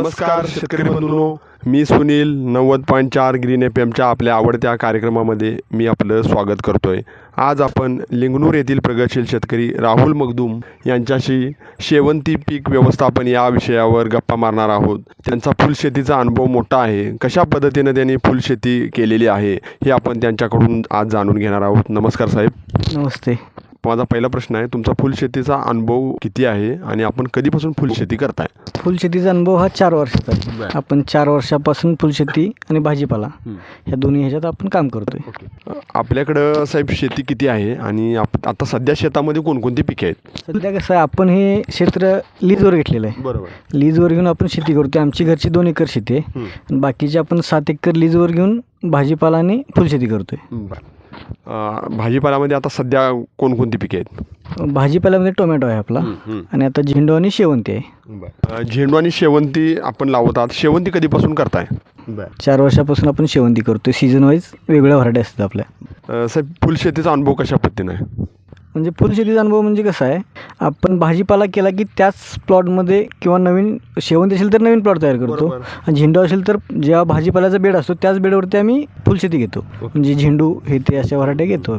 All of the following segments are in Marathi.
नमस्कार शेतकरी बंधूंनो. मी सुनील नव्वद पॉईंट चार ग्रीन एफ एमच्या आपल्या आवडत्या कार्यक्रमामध्ये मी आपलं स्वागत करतोय. आज आपण लिंगणूर येथील प्रगतशील शेतकरी राहुल मगदूम यांच्याशी शेवंती पीक व्यवस्थापन या विषयावर गप्पा मारणार आहोत. त्यांचा फुलशेतीचा अनुभव मोठा आहे. कशा पद्धतीनं त्यांनी फुलशेती केलेली आहे हे आपण त्यांच्याकडून आज जाणून घेणार आहोत. नमस्कार साहेब. नमस्ते. माझा पहिला प्रश्न आहे तुमचा फुलशेतीचा अनुभव किती आहे आणि आपण कधीपासून फुलशेती करताय? फुलशेतीचा अनुभव हा चार वर्षाचा आहे. आपण चार वर्षापासून फुलशेती आणि भाजीपाला ह्या दोन्ही ह्याच्यात आपण काम करतोय. आपल्याकडं साहेब शेती किती आहे आणि आता सध्या शेतामध्ये कोणकोणती पिके आहेत? सध्या कसं आहे आपण हे क्षेत्र लीजवर घेतलेलं आहे. बरोबर. लीजवर घेऊन आपण शेती करतोय आमची घरची दोन एकर शेती आहे. बाकीचे आपण सात एकर लीजवर घेऊन भाजीपाला आणि फुलशेती करतोय. भाजीपाल्यामध्ये आता सध्या कोणकोणती पिके आहेत? भाजीपाल्यामध्ये टोमॅटो आहे आपला. आणि आता झेंडू आणि शेवंती आहे. झेंडू आणि शेवंती आपण लावतात शेवंती कधीपासून करताय? चार वर्षापासून आपण शेवंती करतोय. सीझन वाईज वेगळ्या व्हरायटी असतात आपल्या. साहेब फुलशेतीचा अनुभव कशा पद्धतीने आहे? म्हणजे फुलशेतीचा अनुभव म्हणजे कसा आहे? आपण भाजीपाला केला की त्याच प्लॉटमध्ये किंवा नवीन शेवंती असेल तर नवीन प्लॉट तयार करतो. आणि झेंडू असेल तर जेव्हा भाजीपाल्याचा बेड असतो त्याच बेडवरती आम्ही फुलशेती घेतो. म्हणजे झेंडू हे ते अशा व्हरायटी घेतो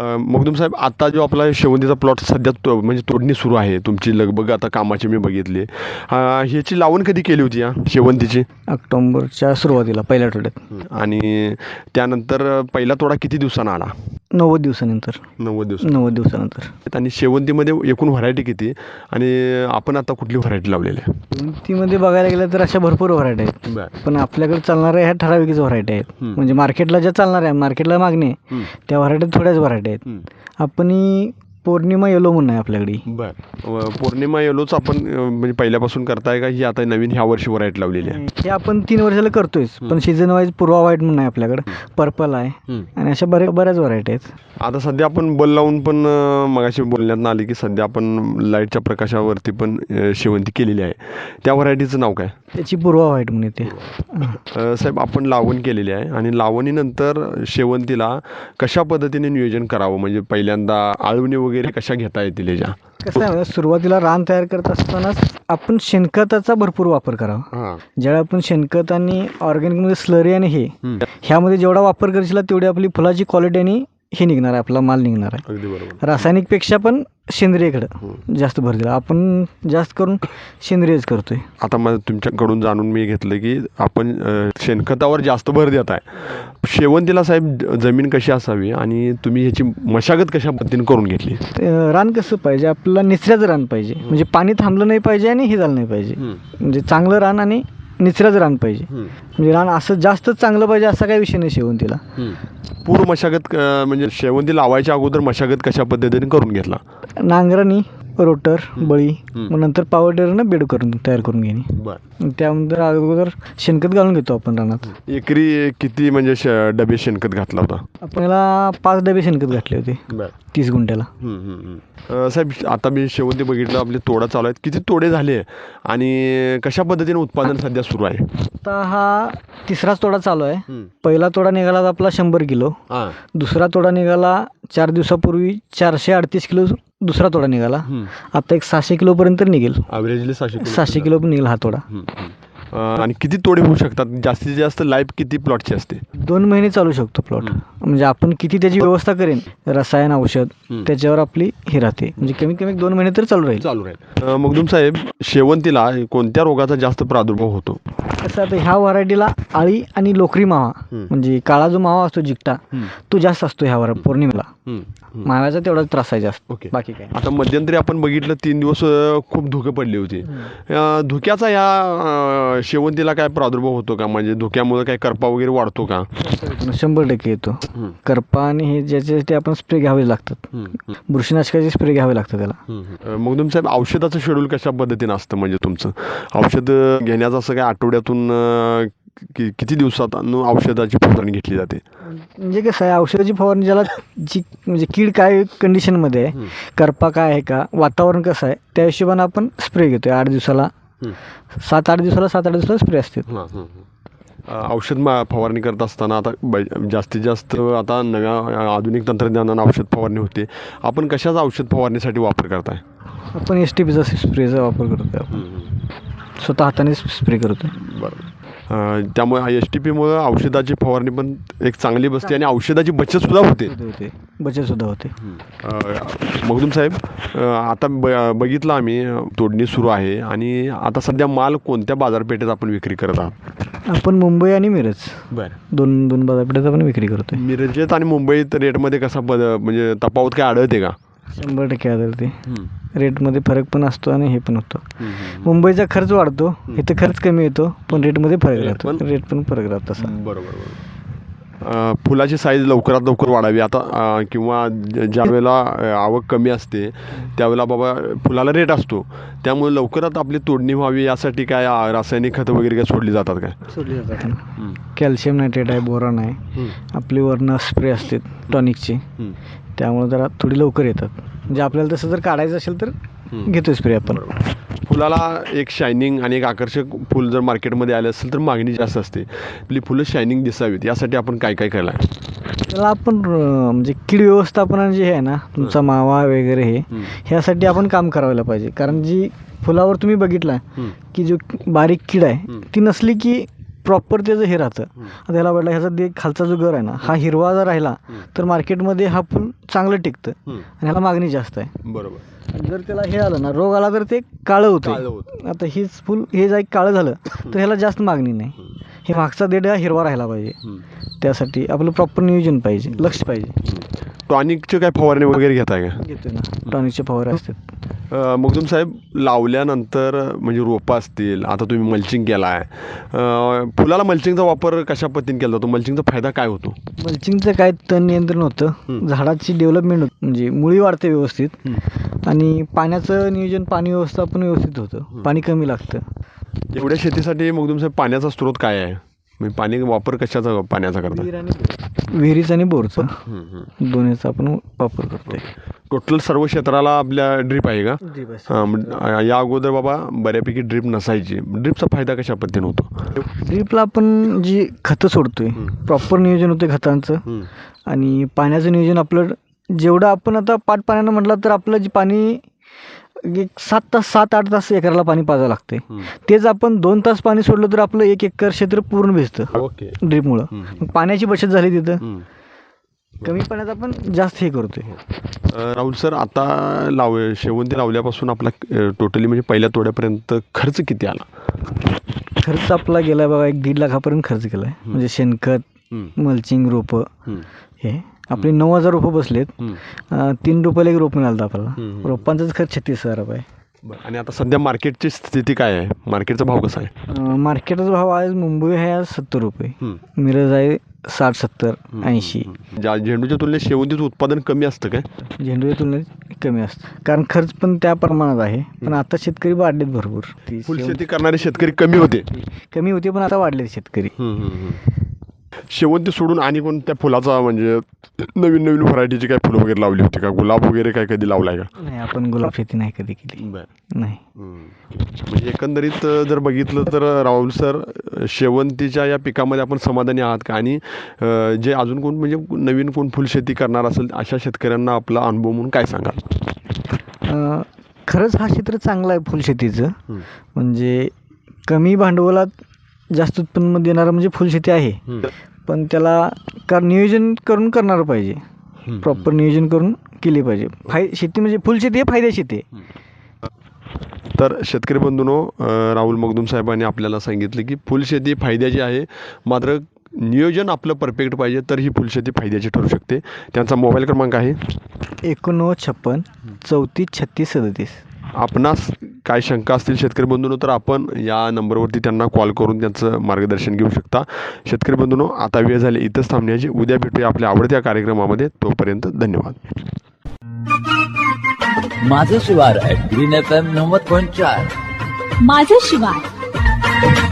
मगदूम साहेब आता जो आपला शेवंतीचा प्लॉट सध्या तो म्हणजे तोडणी सुरू आहे तुमची लगबग आता कामाची मी बघितली ह्याची लावण कधी केली होती या शेवंतीची? ऑक्टोंबरच्या सुरुवातीला पहिल्या आठवड्यात. आणि त्यानंतर पहिला तोडा किती दिवसांना आला? नव्वद दिवसानंतर. नव्वद दिवस नव्वद दिवसानंतर. आणि शेवंतीमध्ये एकूण व्हरायटी किती? आणि आपण आता कुठली व्हरायटी लावलेली आहे? शेवंतीमध्ये बघायला गेलं तर अशा भरपूर व्हरायटी आहेत. बरं. पण आपल्याकडे चालणाऱ्या ह्या ठराविकच व्हरायटी आहेत. हम्म. म्हणजे मार्केटला ज्या चालणार आहे मार्केटला मागणी आहे, हम्म. त्या व्हरायटी थोड्याच व्हरायटी आहेत. हम्म. आपण ही पौर्णिमा येलो म्हणून आहे आपल्याकडे. बर. पौर्णिमा येलोच आपण म्हणजे पहिल्यापासून करताय का? ही आता नवीन ह्या वर्षी व्हरायटी लावलेली आहे. हे आपण तीन वर्षाला करतोयच पण सीझन वाईज पूर्वा व्हाईट म्हणून आहे आपल्याकडे. पर्पल आहे. आणि अशा बऱ्या बऱ्याच व्हरायटी आहेत. आता सध्या आपण बल लावून पण अ, मगाशी बोलण्यात आली की सध्या आपण लाईटच्या प्रकाशावरती पण अ, शेवंती केलेली आहे. त्या व्हरायटीचं नाव काय? त्याची पूर्वा व्हाईट म्हणून येते. अ, साहेब आपण लावण केलेली आहे आणि लावणीनंतर शेवंतीला कशा पद्धतीने नियोजन करावं? म्हणजे पहिल्यांदा आळवणी वगैरे कशा घेता येतील ह्याच्या कसं आहे माहिती आहे, सुरुवातीला रान तयार करत असतानाच आपण शेणखताचा भरपूर वापर करावा. हां. ज्यावेळी आपण शेणखत आणि ऑर्गॅनिकमध्ये स्लरी आणि हे ह्यामध्ये जेवढा वापर करशील तेवढी आपली फुलाची क्वालिटी आणि हे निघणार आहे आपला माल निघणार आहे. अगदी बरोबर. रासायनिकपेक्षा पण सेंद्रियकडं जास्त भर दिला. आपण जास्त करून सेंद्रियच करतोय. आता मला तुमच्याकडून जाणून मी घेतलं की आपण अ, शेणखतावर जास्त भर देत आहे. शेवंतीला साहेब जमीन कशी असावी आणि तुम्ही ह्याची मशागत कशा पद्धतीने करून घेतली? अं, रान कसं पाहिजे? आपल्याला निचऱ्याचं रान पाहिजे. म्हणजे पाणी थांबलं नाही पाहिजे आणि हे झालं नाही पाहिजे. म्हणजे चांगलं रान आणि निचऱ्याचं रान पाहिजे. म्हणजे रान असं जास्त चांगलं पाहिजे असा काही विषय नाही शेवंतीला. पूर्ण मशागत अ, म्हणजे शेवंती लावायच्या अगोदर मशागत कशा पद्धतीने करून घेतला? नांगरानी रोटर बळी मग नंतर पॉवर टेरनं बेड करून तयार करून घेणे. बर. त्यानंतर अगोदर शेणखत घालून घेतो आपण रानात. एकरी किती म्हणजे श डबे शेणखत घातला होता? आपण याला पाच डबे शेणखत घातले होते. बर. तीस गुंठ्याला. साहेब आता मी शेवंती बघितलं आपले तोडा चालू आहेत. किती तोडे झाले? आणि कशा पद्धतीने उत्पादन सध्या सुरू आहे? आता हा तिसराच तोडा चालू आहे. पहिला तोडा निघाला आपला शंभर किलो. हां. दुसरा तोडा निघाला चार दिवसापूर्वी चारशे अडतीस किलो दुसरा तोडा निघाला आता एक सहाशे किलोपर्यंत निघेल ॲव्हरेजली सहाशे किलो. सहाशे किलो पण निघेल हा तोडा हम्म, हम्म. आणि किती तोडे होऊ शकतात? जास्तीत जास्त लाईफ किती प्लॉटची असते? दोन महिने चालू शकतो प्लॉट. म्हणजे आपण किती त्याची व्यवस्था करेन रसायन औषध त्याच्यावर आपली हे राहते. म्हणजे कमीत कमी दोन महिने तर चालू राहील. चालू राहील. मगदूम साहेब शेवंतीला कोणत्या रोगाचा जास्त प्रादुर्भाव होतो? कसं आता ह्या व्हरायटीला आळी आणि लोकरी मावा म्हणजे काळा जो मावा असतो जिकटा तो जास्त असतो ह्या वर पौर्णिमेला. माव्याचा तेवढा त्रास आहे जास्त. ओके. बाकी काय. आता मध्यंतरी आपण बघितलं तीन दिवस खूप धुके पडले होते. धुक्याचा या शेवंतीला काय प्रादुर्भाव होतो का? म्हणजे धुक्यामुळे काय करपा वगैरे वाढतो का? शंभर टक्के येतो. करपा आणि हे ज्याच्यासाठी आपण स्प्रे घ्यावे लागतात. बुरशीनाशकाचे स्प्रे घ्यावे लागतात त्याला. मगदूम साहेब औषधाचं शेड्यूल कशा पद्धतीनं असतं म्हणजे तुमचं? औषध घेण्याचं असं काय आठवड्यातून कि किती दिवसात औषधाची फवारणी घेतली जाते? म्हणजे कसं आहे औषधाची फवारणी ज्याला जी म्हणजे कीड काय कंडिशनमध्ये आहे करपा काय आहे का वातावरण कसं आहे त्या हिशोबानं आपण स्प्रे घेतो आठ दिवसाला सात आठ दिवसाला सात आठ दिवसाला स्प्रे असते औषध मा फवारणी करत असताना आता ब जास्तीत जास्त आता नव्या आधुनिक तंत्रज्ञानानं औषध फवारणी होते. आपण कशाचा औषध फवारणीसाठी वापर करताय? आपण एस टी पीचा स्प्रेचा वापर करतो आपण. स्वतः हाताने स्प्रे करतो बरं अ, त्यामुळे एस टी पीमुळं औषधाची फवारणी पण एक चांगली बसते आणि औषधाची बचतसुद्धा होते. होते बचतसुद्धा होते. अ, मगदूम साहेब आता ब बघितलं आम्ही तोडणी सुरू आहे आणि आता सध्या माल कोणत्या बाजारपेठेत आपण विक्री करत आहात? आपण मुंबई आणि मिरज. बरं. दोन दोन बाजारपेठेत आपण विक्री करतोय. मिरजेत आणि मुंबईत रेटमध्ये कसा बद म्हणजे तफावत काय आढळते का? शंभर टक्के आढळते रेटमध्ये फरक पण असतो आणि हे पण होतं. मुंबईचा खर्च वाढतो इथं खर्च कमी येतो पण रेटमध्ये फरक राहतो. रेट पण फरक राहतो तसा बरोबर बरोबर. फुलाची साईज लवकरात लवकर वाढावी. आता किंवा ज्या वेळेला आवक कमी असते त्यावेळेला बाबा फुलाला रेट असतो. त्यामुळे लवकरात आपली तोडणी व्हावी यासाठी काय रासायनिक खतं वगैरे काय सोडली जातात काय? सोडली जातात. कॅल्शियम नायट्रेट आहे बोरॉन आहे. आपली वर्ण स्प्रे असते टॉनिकची त्यामुळे जरा थोडी लवकर येतात. म्हणजे आपल्याला तसं जर काढायचं असेल तर घेतो स्प्रे आपण. फुलाला एक शायनिंग आणि एक आकर्षक फुल जर मार्केटमध्ये आलं असेल तर मागणी जास्त असते. आपली फुलं शायनिंग दिसावीत. यासाठी आपण काय काय केलं आहे त्याला आपण म्हणजे कीड व्यवस्थापन जे आहे ना तुमचा मावा वगैरे हे ह्यासाठी आपण काम करायला पाहिजे. कारण जी फुलावर तुम्ही बघितला की जो बारीक कीड आहे ती नसली की प्रॉपर त्याचं हे राहतं. आता ह्याला वाटलं ह्याचा दे खालचा जो गर आहे ना हा हिरवा जर राहिला तर मार्केटमध्ये हा फुल चांगलं टिकतं. आणि ह्याला मागणी जास्त आहे. बरोबर. आणि जर त्याला हे आलं ना रोग आला तर ते काळं होतं आता हीच फुल हे जर काळं झालं तर ह्याला जास्त मागणी नाही. हे मागचा देठ हा हिरवा राहायला पाहिजे. त्यासाठी आपलं प्रॉपर नियोजन पाहिजे लक्ष पाहिजे. टॉनिकचे काय फवारणी वगैरे घेताय का? घेतोय ना. टॉनिकचे फवारे असतात. अ, मगदूम साहेब लावल्यानंतर म्हणजे रोपं असतील आता तुम्ही मल्चिंग केला आहे फुलाला मल्चिंगचा वापर कशा पद्धतीने केला जातो? मल्चिंगचा फायदा काय होतो? मल्चिंगचं काय तण नियंत्रण होतं. झाडाची डेव्हलपमेंट होत म्हणजे मुळी वाढते व्यवस्थित. आणि पाण्याचं नियोजन पाणी व्यवस्थापन व्यवस्थित होतं. पाणी कमी लागतं. एवढ्या शेतीसाठी मगदूम साहेब पाण्याचा स्रोत काय आहे? म्हणजे पाणी वापर कशाचा पाण्याचा करता? विहिरीच आणि बोरचं. दोन्हीचा आपण वापर करतोय. टोटल सर्व क्षेत्राला आपल्या ड्रीप आहे का? हां या अगोदर बाबा बऱ्यापैकी ड्रीप नसायची. ड्रीपचा फायदा कशा पद्धतीने होतो? ड्रीपला आपण जी खतं सोडतोय प्रॉपर नियोजन होते खतांचं. आणि पाण्याचं नियोजन आपलं जेवढं आपण आता पाट पाण्यानं म्हटलं तर आपलं जे पाणी एक सात तास सात आठ तास एकराला पाणी पाजावं लागते तेच आपण दोन तास पाणी सोडलं तर आपलं एक एकर क्षेत्र पूर्ण भिजतं. ओके. ड्रीपमुळं. मग पाण्याची बचत झाली तिथं. कमी पाण्यात आपण जास्त हे करतोय. राहुल सर आता लाव शेवंती लावल्यापासून आपला टोटली म्हणजे पहिल्या तोड्यापर्यंत खर्च किती आला? खर्च आपला गेला बघा एक दीड लाखापर्यंत खर्च केला आहे म्हणजे शेणखत मल्चिंग रोपं हे. आपले नऊ हजार रोपं बसलेत. अं, तीन रुपयाला एक रोप मिळालं आपल्याला. रोपांचाच खर्च छत्तीस हजार रुपये बरं. आणि आता सध्या मार्केटची स्थिती काय आहे? मार्केटचा भाव कसा आहे? अं, मार्केटचा भाव आज मुंबई आहे आज सत्तर रुपये. मिरज आहे साठ सत्तर ऐंशी. ज्या झेंडूच्या तुलनेत शेवंतीचं उत्पादन कमी असतं काय? झेंडूच्या तुलनेत कमी असतं. कारण खर्च पण त्या प्रमाणात आहे. पण आता शेतकरी वाढलेत भरपूर. ती फुलशेती करणारे शेतकरी कमी होते. कमी होते पण आता वाढलेत शेतकरी. शेवंती सोडून आणि कोणत्या फुलाचा म्हणजे नवीन नवीन व्हरायटीची काय फुलं वगैरे लावली होती का? गुलाब वगैरे काय कधी लावलाय का? नाही आपण गुलाब शेती नाही कधी केली. बरं. नाही. म्हणजे एकंदरीत जर बघितलं तर राहुल सर शेवंतीच्या या पिकामध्ये आपण समाधानी आहात का? आणि अ, जे अजून कोण म्हणजे नवीन कोण फुलशेती करणार असेल अशा शेतकऱ्यांना आपला अनुभव म्हणून काय सांगाल? अं, खरंच हा क्षेत्र चांगला आहे फुलशेतीचं म्हणजे कमी भांडवलात जास्त उत्पन्न देणारं म्हणजे फुलशेती आहे. पण त्याला का नियोजन करून करणार पाहिजे. प्रॉपर नियोजन करून केली पाहिजे. फाय शेती म्हणजे फुलशेती हे फायद्याची शेती आहे. तर शेतकरी बंधूनो राहुल मगदूम साहेबांनी आपल्याला सांगितलं की फुलशेती फायद्याची आहे. मात्र नियोजन आपलं परफेक्ट पाहिजे तर ही फुलशेती फायद्याची ठरू शकते. त्यांचा मोबाईल क्रमांक आहे. एकोणनव्वद छप्पन चौतीस छत्तीस सदतीस. आपणास काय शंका असतील शेतकरी बंधूंनो तर आपण या नंबरवरती त्यांना कॉल करून त्यांचं मार्गदर्शन घेऊ शकता. शेतकरी बंधूंनो आता वेळ झाली इथंच थांबण्याची. उद्या भेटूया आपल्या आवडत्या कार्यक्रमामध्ये. तोपर्यंत धन्यवाद. माझं शिवार ग्रीन एफ एम नव्वद पॉईंट चार. माझं शिवार.